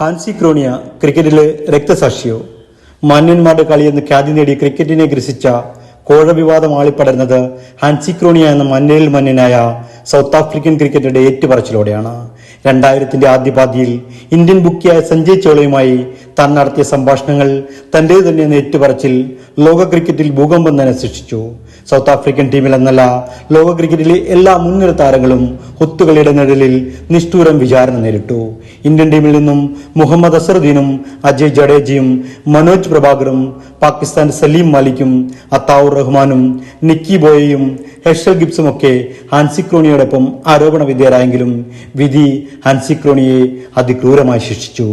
ഹാൻസി ക്രോണിയ ക്രിക്കറ്റിലെ രക്തസാക്ഷിയോ. മാന്യന്മാരുടെ കളിയെന്ന് ഖ്യാതി നേടി ക്രിക്കറ്റിനെ ഗ്രസിച്ച കോഴ വിവാദം ആളിപ്പടരുന്നത് ഹാൻസി ക്രോണിയ എന്ന മഞ്ഞളിൽ മന്യനായ സൗത്ത് ആഫ്രിക്കൻ ക്രിക്കറ്ററുടെ ഏറ്റുപറച്ചിലൂടെയാണ്. രണ്ടായിരത്തിന്റെ ആദ്യപാതിയിൽ ഇന്ത്യൻ ബുക്കിയായ സഞ്ജയ് ചോളയുമായി താൻ നടത്തിയ സംഭാഷണങ്ങൾ തന്റെ തന്നെ ഏറ്റുപറച്ചിൽ ലോക ക്രിക്കറ്റിൽ ഭൂകമ്പം തന്നെ സൃഷ്ടിച്ചു. സൗത്ത് ആഫ്രിക്കൻ ടീമിൽ എന്നല്ല ലോക ക്രിക്കറ്റിലെ എല്ലാ മുൻനിര താരങ്ങളും ഒത്തുകളിയുടെ നിഴലിൽ നിഷ്ഠൂരം വിചാരണ നേരിട്ടു. ഇന്ത്യൻ ടീമിൽ നിന്നും മുഹമ്മദ് അസറുദ്ദീനും അജയ് ജഡേജയും മനോജ് പ്രഭാകറും പാകിസ്ഥാൻ സലീം മാലിക്കും അത്താവുർ റഹ്മാനും നിക്കി ബോയയും ഹെഷൽ ഗിബ്സും ഒക്കെ ഹാൻസി ക്രോണിയോടൊപ്പം ആരോപണ വിധേയരായെങ്കിലും വിധി ഹൻസിക്രോണിയെ അതിക്രൂരമായി ശിക്ഷിച്ചു.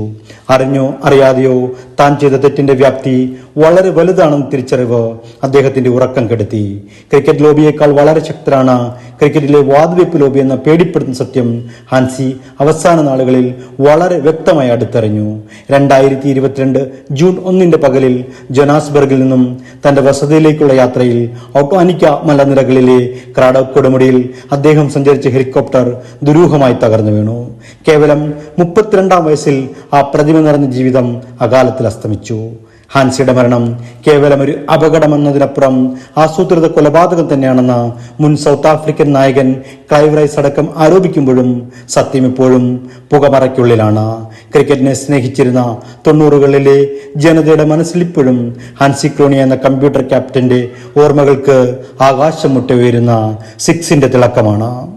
അറിഞ്ഞോ അറിയാതെയോ താൻ ചെയ്ത തെറ്റിന്റെ വ്യാപ്തി വളരെ വലുതാണെന്ന് തിരിച്ചറിവ് അദ്ദേഹത്തിന്റെ ഉറക്കം കെടുത്തി. ക്രിക്കറ്റ് ലോബിയേക്കാൾ വളരെ ശക്തരാണ് ക്രിക്കറ്റിലെ വാതുവെപ്പ് ലോബി എന്ന പേടിപ്പെടുത്തുന്ന സത്യം ഹാൻസി അവസാന നാളുകളിൽ വളരെ വ്യക്തമായി അടുത്തറിഞ്ഞു. രണ്ടായിരത്തി ഇരുപത്തിരണ്ട് ജൂൺ ഒന്നിന്റെ പകലിൽ ജൊനാസ്ബർഗിൽ നിന്നും തന്റെ വസതിയിലേക്കുള്ള യാത്രയിൽ ഔട്ടാനിക്ക മലനിരകളിലെ ക്രാഡോ കൊടുമുടിയിൽ അദ്ദേഹം സഞ്ചരിച്ച ഹെലികോപ്റ്റർ ദുരൂഹമായി തകർന്നു വീണു. കേവലം മുപ്പത്തിരണ്ടാം വയസ്സിൽ ആ പ്രതിമ നിറഞ്ഞ ജീവിതം അകാലത്തിൽ അസ്തമിച്ചു. ഹാൻസിയുടെ മരണം കേവലം ഒരു അപകടമെന്നതിനപ്പുറം ആസൂത്രിത കൊലപാതകം തന്നെയാണെന്ന് മുൻ സൗത്ത് ആഫ്രിക്കൻ നായകൻ ക്ലൈവ് റൈസ് അടക്കം ആരോപിക്കുമ്പോഴും സത്യം ഇപ്പോഴും പുകമറയ്ക്കുള്ളിലാണ്. ക്രിക്കറ്റിനെ സ്നേഹിച്ചിരുന്ന തൊണ്ണൂറുകളിലെ ജനതയുടെ മനസ്സിലിപ്പോഴും ഹാൻസി ക്രോണി എന്ന കമ്പ്യൂട്ടർ ക്യാപ്റ്റന്റെ ഓർമ്മകൾക്ക് ആകാശം മുട്ടുയരുന്ന സിക്സിന്റെ തിളക്കമാണ്.